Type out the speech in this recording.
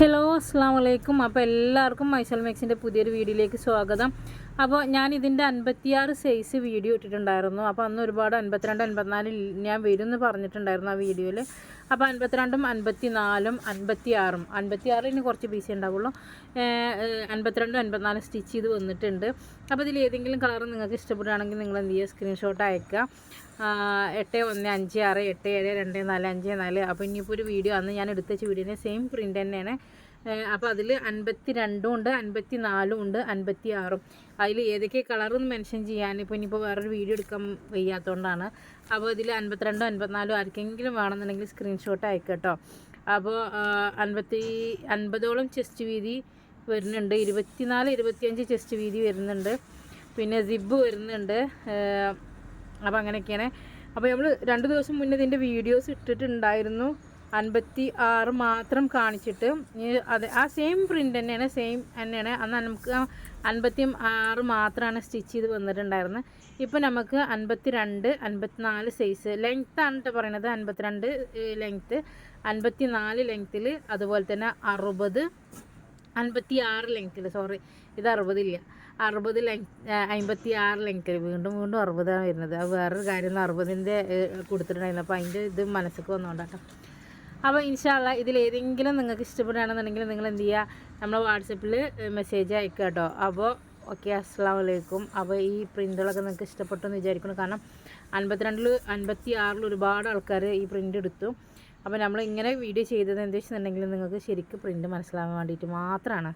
Hello അസ്സാം വലൈക്കും അപ്പോൾ എല്ലാവർക്കും മൈസൽ മേക്സിന്റെ പുതിയൊരു വീഡിയോയിലേക്ക് സ്വാഗതം. അപ്പോൾ ഞാൻ ഇതിന്റെ അൻപത്തിയാറ് സൈസ് വീഡിയോ ഇട്ടിട്ടുണ്ടായിരുന്നു. അപ്പോൾ അന്ന് ഒരുപാട് അൻപത്തിരണ്ട് അൻപത്തിനാലിൽ ഞാൻ വരും എന്ന് പറഞ്ഞിട്ടുണ്ടായിരുന്നു ആ വീഡിയോയിൽ അപ്പോൾ അൻപത്തിരണ്ടും അൻപത്തിനാലും അൻപത്തിയാറും. അൻപത്തിയാറിന് കുറച്ച് പീസ് ഉണ്ടാവുള്ളൂ. അൻപത്തിരണ്ടും അൻപത്തിനാലും സ്റ്റിച്ച് ചെയ്ത് വന്നിട്ടുണ്ട്. അപ്പോൾ ഇതിൽ ഏതെങ്കിലും കളർ നിങ്ങൾക്ക് ഇഷ്ടപ്പെടുകയാണെങ്കിൽ നിങ്ങൾ എന്ത് ചെയ്യുക? സ്ക്രീൻഷോട്ട് അയക്കുക. എട്ട് ഒന്ന് അഞ്ച് ആറ് എട്ട് ഏഴ് രണ്ട് നാല് അഞ്ച് നാല്. അപ്പോൾ ഇനിയിപ്പോൾ ഒരു വീഡിയോ അന്ന് ഞാൻ എടുത്ത വീഡിയോനെ സെയിം പ്രിന്റ് തന്നെയാണ്. അപ്പോൾ അതിൽ അൻപത്തി രണ്ടും ഉണ്ട് അൻപത്തി നാലും ഉണ്ട് അൻപത്തി ആറും അതിൽ ഏതൊക്കെ കളറൊന്ന് മെൻഷൻ ചെയ്യാൻ ഇപ്പോൾ ഇനിയിപ്പോൾ വേറൊരു വീഡിയോ എടുക്കാൻ വയ്യാത്തതുകൊണ്ടാണ് അപ്പോൾ ഇതിൽ അൻപത്തിരണ്ടും അൻപത്തിനാലും ആർക്കെങ്കിലും വേണമെന്നുണ്ടെങ്കിൽ സ്ക്രീൻഷോട്ട് അയക്കട്ടോ. അപ്പോൾ അൻപത്തി അൻപതോളം ചെസ്റ്റ് വീതി വരുന്നുണ്ട്. ഇരുപത്തിനാല് ഇരുപത്തിയഞ്ച് ചെസ്റ്റ് വീതി വരുന്നുണ്ട്. പിന്നെ സിബ് വരുന്നുണ്ട്. അപ്പോൾ അങ്ങനെയൊക്കെയാണ്. അപ്പോൾ നമ്മൾ രണ്ട് ദിവസം മുന്നേ ഇതിന്റെ വീഡിയോസ് ഇട്ടിട്ടുണ്ടായിരുന്നു. അൻപത്തി ആറ് മാത്രം കാണിച്ചിട്ട് അത് ആ സെയിം പ്രിന്റ് തന്നെയാണ് സെയിം തന്നെയാണ്. അന്ന് നമുക്ക് അൻപത്തി ആറ് മാത്രമാണ് സ്റ്റിച്ച് ചെയ്ത് വന്നിട്ടുണ്ടായിരുന്നത് ഇപ്പോൾ നമുക്ക് അൻപത്തി രണ്ട് അൻപത്തിനാല് സൈസ് ലെങ്ത്താണ് കേട്ടോ പറയണത്. അൻപത്തിരണ്ട് ലെങ്ത്ത് അൻപത്തി നാല് ലെങ്ത്തിൽ അതുപോലെ തന്നെ അറുപത് അൻപത്തി ആറ് ലെങ്ത്തിൽ സോറി ഇത് അറുപതില്ല അറുപത് ലെങ്ത് അമ്പത്തി ആറ് ലെങ്ത്തിൽ വീണ്ടും വീണ്ടും അറുപതാണ് വരുന്നത്. അത് വേറൊരു കാര്യം അറുപതിന്റെ കൊടുത്തിട്ടുണ്ടായിരുന്നു. അപ്പോൾ അതിന്റെ ഇത് മനസ്സിലേക്ക് വന്നുകൊണ്ടാട്ടോ അപ്പോൾ ഇൻഷാല്ല ഇതിൽ ഏതെങ്കിലും നിങ്ങൾക്ക് ഇഷ്ടപ്പെടുകയാണെന്നുണ്ടെങ്കിൽ നിങ്ങൾ എന്ത് ചെയ്യുക? നമ്മൾ വാട്സപ്പിൽ മെസ്സേജ് അയക്കുക കേട്ടോ. അപ്പോൾ ഓക്കെ അസ്സാം വലൈക്കും അപ്പോൾ ഈ പ്രിന്റുകളൊക്കെ നിങ്ങൾക്ക് ഇഷ്ടപ്പെട്ടു എന്ന് വിചാരിക്കുന്നു. കാരണം അൻപത്തിരണ്ടിൽ അൻപത്തി ആറിൽ ഒരുപാട് ആൾക്കാർ ഈ പ്രിന്റ് എടുത്തു. അപ്പോൾ നമ്മൾ ഇങ്ങനെ വീഡിയോ ചെയ്തത് എന്താ വെച്ചിട്ടുണ്ടെങ്കിൽ നിങ്ങൾക്ക് ശരിക്കും പ്രിന്റ് മനസ്സിലാവാൻ വേണ്ടിയിട്ട് മാത്രമാണ്.